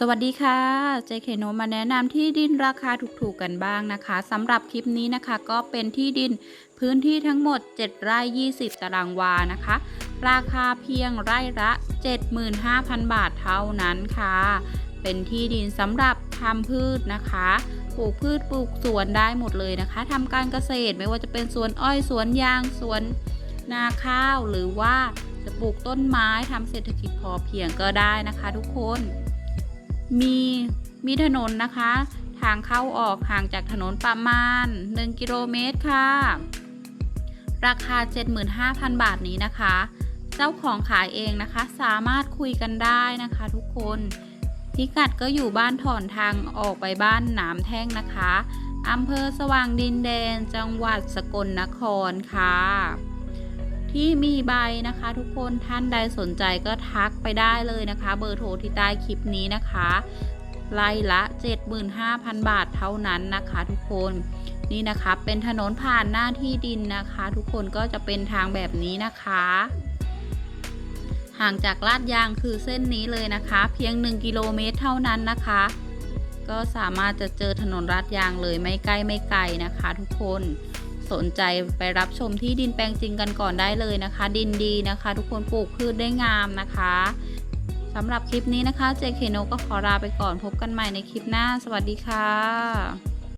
สวัสดีค่ะเจเคโนมาแนะนำที่ดินราคาถูกๆกันบ้างนะคะสำหรับคลิปนี้นะคะก็เป็นที่ดินพื้นที่ทั้งหมด 7 ไร่ 20 ตารางวานะคะ ราคาเพียงไร่ละ 75,000 บาทเท่านั้นค่ะ เป็นที่ดินสำหรับทำพืชนะคะปลูกพืชปลูกสวนได้หมดเลยนะคะทำการเกษตรไม่ว่าจะเป็นสวนอ้อยสวนยางสวนนาข้าว หรือว่าจะปลูกต้นไม้ทำเศรษฐกิจพอเพียงก็ได้นะคะ ทุกคน มีมีถนนนะคะ ทางเข้าออกห่างจากถนนประมาณ 1 กิโลเมตรค่ะ ราคา 75,000 บาทนี้นะคะ เจ้าของขายเองนะคะ สามารถคุยกันได้นะคะทุกคนพิกัดก็อยู่บ้านถอนทางออกไปบ้านหนามแท่งนะคะอำเภอสว่างดินแดน จังหวัดสกลนครค่ะ ที่มีใบนะคะ ทุกคนท่านใดสนใจก็ทักไปได้เลยนะคะ เบอร์โทรที่ใต้คลิปนี้นะคะไล่ละ 75,000 บาทเท่านั้นนะคะ ทุกคนนี่นะคะเป็นถนนผ่านหน้าที่ดินนะคะ ทุกคนก็จะเป็นทางแบบนี้นะคะ ห่างจากลาดยางคือเส้นนี้เลยนะคะ เพียง 1 กิโลเมตรเท่านั้นนะคะ ก็สามารถจะเจอถนนลาดยางเลยไม่ใกล้ไม่ไกลนะคะ ทุกคน สนใจไปรับชมที่ดินแปลงจริงกันก่อนได้เลยนะคะ ดินดีนะคะ ทุกคนปลูกพืชได้งามนะคะสำหรับคลิปนี้นะคะเจเคโนก็ขอลาไปก่อนพบกันใหม่ในคลิปหน้า สวัสดีค่ะ